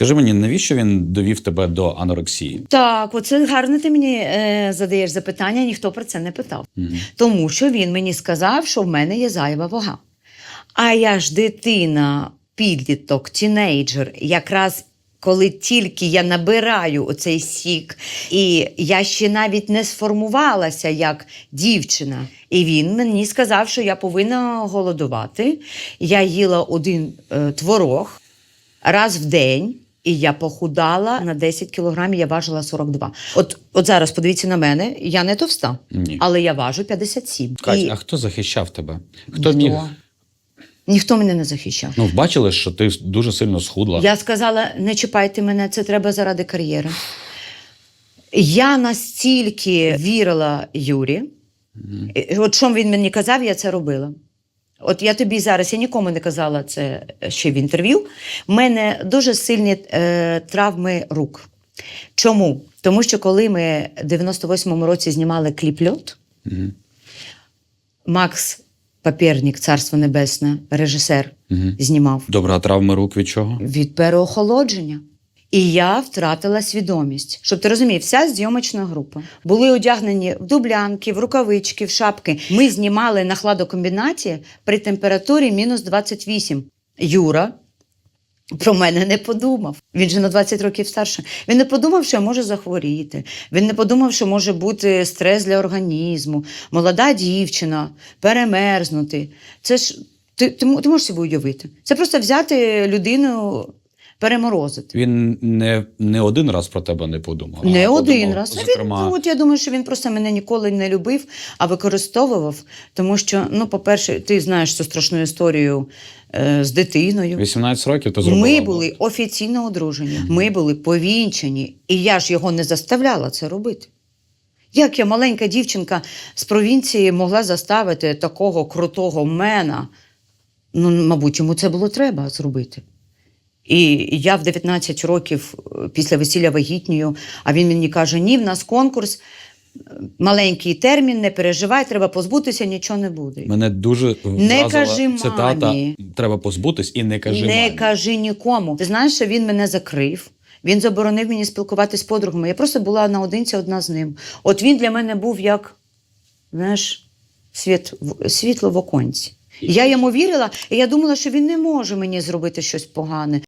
Скажи мені, навіщо він довів тебе до анорексії? Так, оце гарно ти мені е, задаєш запитання, ніхто про це не питав. Тому що він мені сказав, що в мене є зайва вага. А я ж дитина, підліток, тінейджер, якраз коли тільки я набираю оцей сік, і я ще навіть не сформувалася як дівчина. І він мені сказав, що я повинна голодувати. Я їла один е, творог раз в день. І я похудала на 10 кілограмів, я важила 42. От, от зараз подивіться на мене, я не товста, Ні. але я важу 57. Кать, І а хто захищав тебе? Хто ніхто, міг? ніхто мене не захищав. Ну, бачили, що ти дуже сильно схудла. Я сказала: не чіпайте мене, це треба заради кар'єри. Я настільки вірила Юрі, І от що він мені казав, я це робила. От я тобі зараз, я нікому не казала це ще в інтерв'ю. У мене дуже сильні е, травми рук. Чому? Тому що коли ми в 98-му році знімали кліп льот, Мгм. Макс Папєрнік, Царство Небесне, режисер, Мгм. знімав Добре, а травми рук від чого? від переохолодження. І я втратила свідомість. Щоб ти розумів, вся зйомочна група були одягнені в дублянки, в рукавички, в шапки. Ми знімали на хладокомбінаті при температурі мінус 28. Юра про мене не подумав. Він же на 20 років старше. Він не подумав, що я можу захворіти. Він не подумав, що може бути стрес для організму, молода дівчина, перемерзнути. Це ж ти, ти, ти можеш собі уявити. Це просто взяти людину, переморозити. Він не, не один раз про тебе не подумав. Не а один подумав, раз. Зокрема, Він, от я думаю, що він просто мене ніколи не любив, а використовував. Тому що, ну, по-перше, ти знаєш цю страшну історію е, з дитиною. 18 років ти зробила. Ми були офіційно одружені, ми були повінчані, і я ж його не заставляла це робити. Як я, маленька дівчинка з провінції, могла заставити такого крутого мена? Ну, мабуть, йому це було треба зробити. І я в 19 років е, після весілля вагітнюю, а він мені каже: ні, в нас конкурс, е, маленький термін, не переживай, треба позбутися, нічого не буде. Мене дуже Не кажи цитата мамі. Треба позбутись і не кажи не мамі. кажи нікому. Ти знаєш, що він мене закрив. Він заборонив мені спілкуватися з подругами. Я просто була наодинці одна з ним. От він для мене був як, знаєш, світ, світло в оконці. Я йому вірила, і я думала, що він не може мені зробити щось погане.